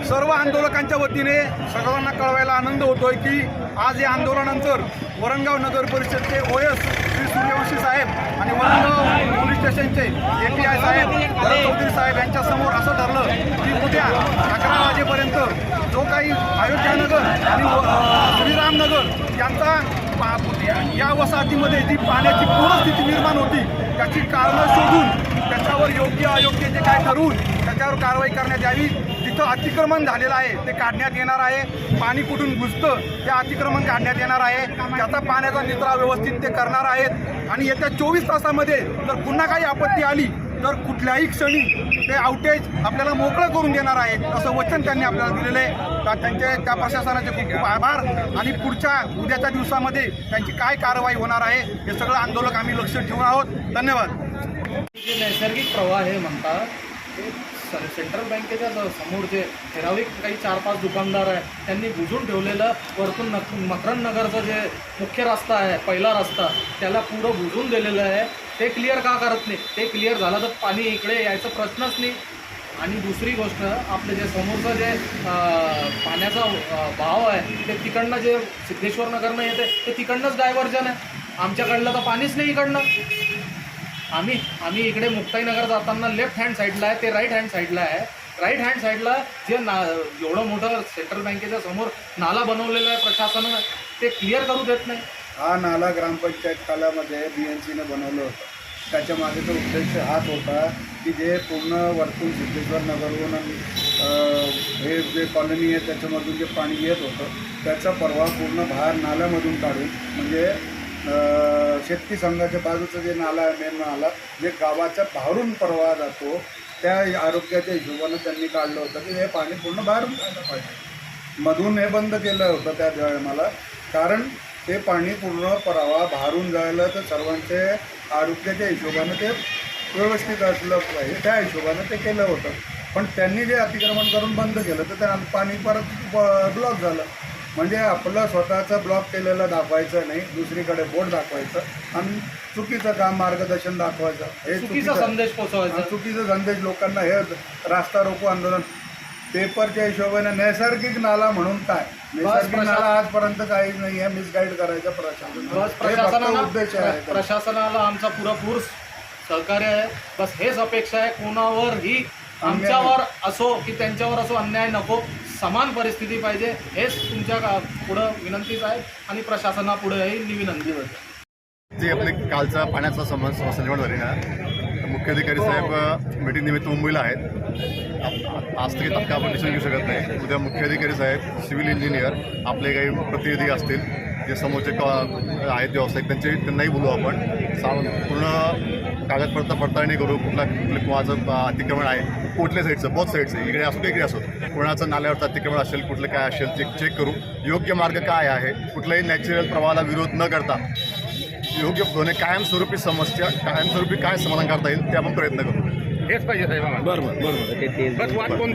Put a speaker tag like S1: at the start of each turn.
S1: सर्व आंदोलकांच्या वतीने सर्वांना कळवायला आनंद होतोय की आज या आंदोलनानंतर वरणगाव नगर परिषदचे ओ एस श्री सूर्यवंशी साहेब आणि वरणगाव पोलीस स्टेशनचे A P I saheb Bharat Chaudhari saheb यांच्या समोर असं ठरलं की उद्या अकरा वाजेपर्यंत जो काही अयोध्यानगर आणि श्रीरामनगर यांचा या- या वसाहतीमध्ये जी पाण्याची पूरस्थिती निर्माण होती त्याची कारणं शोधून त्याच्यावर योग्य अयोग्य पाहिजे काय करून त्याच्यावर कारवाई करण्यात यावी? तिथं अतिक्रमण झालेलं आहे ते काढण्यात येणार आहे. पाणी कुठून घुसतं ते अतिक्रमण काढण्यात येणार आहे. त्याचा पाण्याचा निचरा व्यवस्थित ते करणार आहेत. आणि येत्या चोवीस तासामध्ये जर पुन्हा काही आपत्ती आली तर कुठल्याही क्षणी ते आउटेज आपल्याला मोकळं करून देणार आहेत असं वचन त्यांनी आपल्याला दिलेलं आहे. तर त्यांचे त्या प्रशासनाचे खूप खूप आभार. आणि पुढच्या उद्याच्या दिवसामध्ये त्यांची काय कारवाई होणार आहे हे सगळं आंदोलक आम्ही लक्ष ठेवून आहोत. धन्यवाद.
S2: जे नैसर्गिक प्रवाह हे म्हणतात ते सेंट्रल बँकेच्या समोर जे ठराविक काही चार पाच दुकानदार आहे त्यांनी बुजून ठेवलेलं वरतून नक मकरंद जे मुख्य रस्ता आहे पहिला रस्ता त्याला पुढं बुजून दिलेलं आहे. ते क्लिअर का करत नाही? ते क्लिअर झालं तर पाणी इकडे यायचा प्रश्नच नाही. आणि दुसरी गोष्ट आपलं जे समोरचं जे पाण्याचा भाव आहे ते तिकडनं जे सिद्धेश्वर नगरनं येते ते तिकडनंच डायव्हर्जन आहे. आमच्याकडलं तर पाणीच नाही इकडनं. आम्ही आम्ही इकडे मुक्ताईनगर जाताना लेफ्ट हँड साईडला आहे ते राईट हँड साईडला आहे. राईट हँड साईडला जे ना एवढं मोठं सेंट्रल बँकेच्या समोर नाला बनवलेला आहे प्रशासनानं ते क्लिअर करू देत नाही.
S3: हा नाला ग्रामपंचायत कालामध्ये बी एन सीने बनवलं होतं. त्याच्या मागेचा उद्देश हाच होता की जे पूर्ण वरतून सिद्धेश्वर नगरहून हे जे कॉलनी आहे त्याच्यामधून जे पाणी येत होतं त्याचा प्रवाह पूर्ण बाहेर नाल्यामधून काढून म्हणजे शेतकी संघाच्या बाजूचं जे नाला आहे मेन नाला जे गावाच्या बाहेरून प्रवाह जातो त्या आरोग्याच्या हिशोबानं त्यांनी काढलं होतं की हे पाणी पूर्ण बाहेरून काढलं पाहिजे. मधून हे बंद केलं होतं त्या टायमाला कारण ते पाणी पूर्ण प्रवाह बाहेरून जायला तर सर्वांचे आरोग्याच्या हिशोबानं ते व्यवस्थित असलं पाहिजे. त्या हिशोबानं ते केलं होतं. पण त्यांनी जे अतिक्रमण करून बंद केलं तर त्या पाणी परत ब्लॉक झालं. म्हणजे आपलं स्वतःचं ब्लॉक केलेलं दाखवायचं नाही दुसरीकडे बोर्ड दाखवायचं आणि चुकीचं काम मार्गदर्शन दाखवायचं. हे
S2: चुकीचा संदेश पोचवायचा
S3: चुकीचा संदेश लोकांना हे रास्ता रोको आंदोलन. पेपरच्या हिशोबाने नैसर्गिक नाला म्हणून काय? नैसर्गिक नाला आजपर्यंत काहीच नाही आहे मिसगाईड करायचं प्रशासन. उद्देश आहे.
S2: प्र- प्रशासनाला आमचा पुरेपूर सहकार्य आहे. बस हेच अपेक्षा आहे. कोणावरही आमच्यावर असो की त्यांच्यावर असो अन्याय नको. समान परिस्थिती पाहिजे हेच तुमच्या का- पुढं विनंतीच आहे आणि प्रशासनापुढेही विनंती होते
S4: जे आपले कालचा पाण्याचा समज समस्या निवड झाली ना मुख्याधिकारी साहेब मीटिंग निमित्त मुंबईला आहेत. आप- आज तरी तात्काळ आपण डिसिजन घेऊ शकत नाही. उद्या मुख्याधिकारी साहेब सिव्हिल इंजिनियर आपले काही प्रतिनिधी असतील जे समोरचे क आहेत व्यावसायिक त्यांचे त्यांनाही बोलू आपण. सांग पूर्ण कागदपत्र पडताळणी करू कुठला कोणाचं अतिक्रमण आहे कुठल्या साईडचं बहुत साईडचं इकडे असो इकडे असो कोणाचं नाल्यावरचं अतिक्रमण असेल कुठलं काय असेल चेक चेक करू. योग्य मार्ग काय आहे? कुठल्याही नॅचरल प्रवाहाला विरोध न करता योग्य होणे कायमस्वरूपी समस्या कायमस्वरूपी काय समाधान करता येईल ते आपण प्रयत्न करू.
S5: हेच पाहिजे साहेब बरोबर बरोबर